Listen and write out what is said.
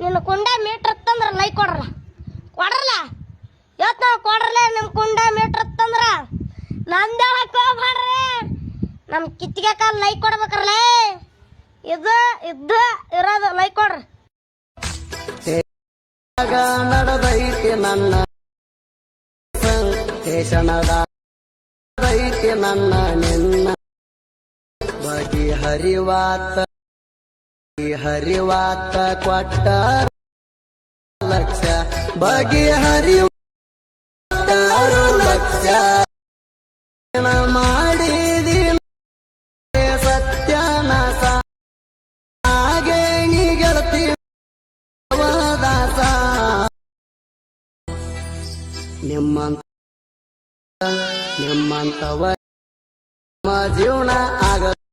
ನನ್ನ ಕುಂಡ ಮೀಟ್ರ್ ತಂದ್ರ ಲೈಕ್ ಕೊಡ್ರಲ್ಲ. ಕೊಡ್ರಲ್ಲ? ಇವತ್ತು ನಾವು ಕೊಡ್ರಲ್ಲ ನಿಮ್ಮ ಕುಂಡ ಮೀಟ್ರ್ ತಂದ್ರ? ನಂದ ಹೋಗ್ಬೇಡ್ರಿ ನಮ್ಮ ಕಿತ್ತಿಗೆ ಕಾಲ್ ಲೈಕ್ ಕೊಡ್ಬೇಕ್ರಲೇ ಇದು, ಇದ್ದು ಇರೋದು ಲೈಕ್ ಕೊಡ್ರಿ. ನಡೆದೈತಿ ನನ್ನ ನನ್ನ ನಿನ್ನ ಹರಿವಾತ ಕೊಟ್ಟ ಲಕ್ಷ. ಬಗೆ ಹರಿವಾರು ಲಕ್ಷ. ಮಾಡಿದಿ ಸತ್ಯನ ಹಾಗೆ ನೀ ಗೆಳತಿ ದಾಸ ನಿಮ್ಮಂತ ನಿಮ್ಮಂತವ ನಮ್ಮ ಜೀವನ ಆಗ